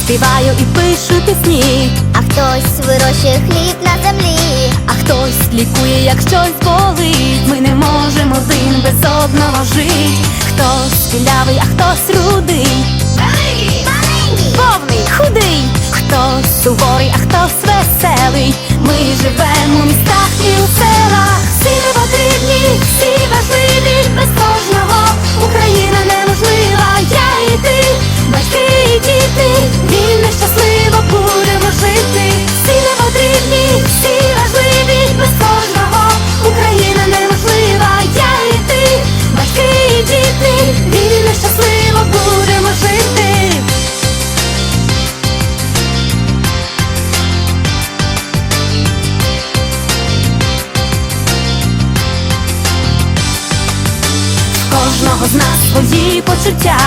співаю і пишу пісні, а хтось вирощує хліб на землі. а хтось лікує, як щось болить. Ми не можемо один без одного жить. Хтось білявий, а хтось рудий, Маленький, маленький, Кожного з нас свої почуття,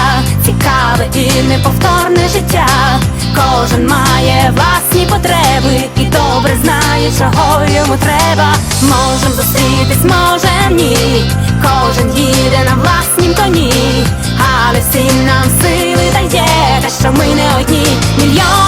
цікаве і неповторне життя. Кожен має власні потреби і добре знає, чого йому треба. Можем зустрітись, можем ні. Кожен їде на власнім коні, але всім нам сили дає, те, що ми не одні, мільйони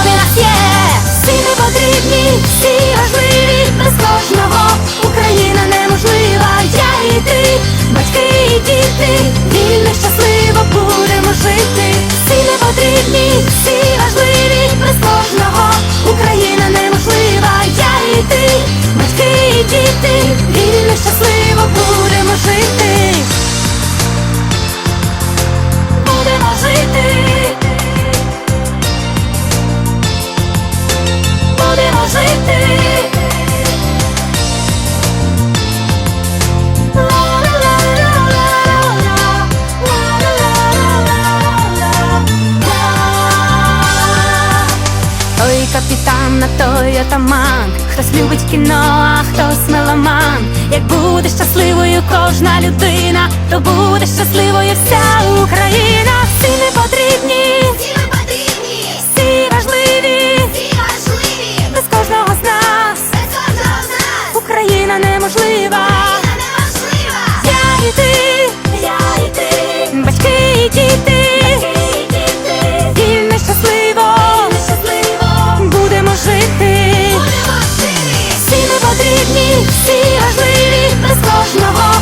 Той капітан, на той атаман, хтось любить кіно, а хтось меломан. Як буде щасливою кожна людина, то буде щасливою вся Україна. Всі не потрібні, всі не потрібні, всі важливі, всі важливі. Без кожного з нас, без кожного з нас Україна неможлива. потрібні всі важливі без кожного.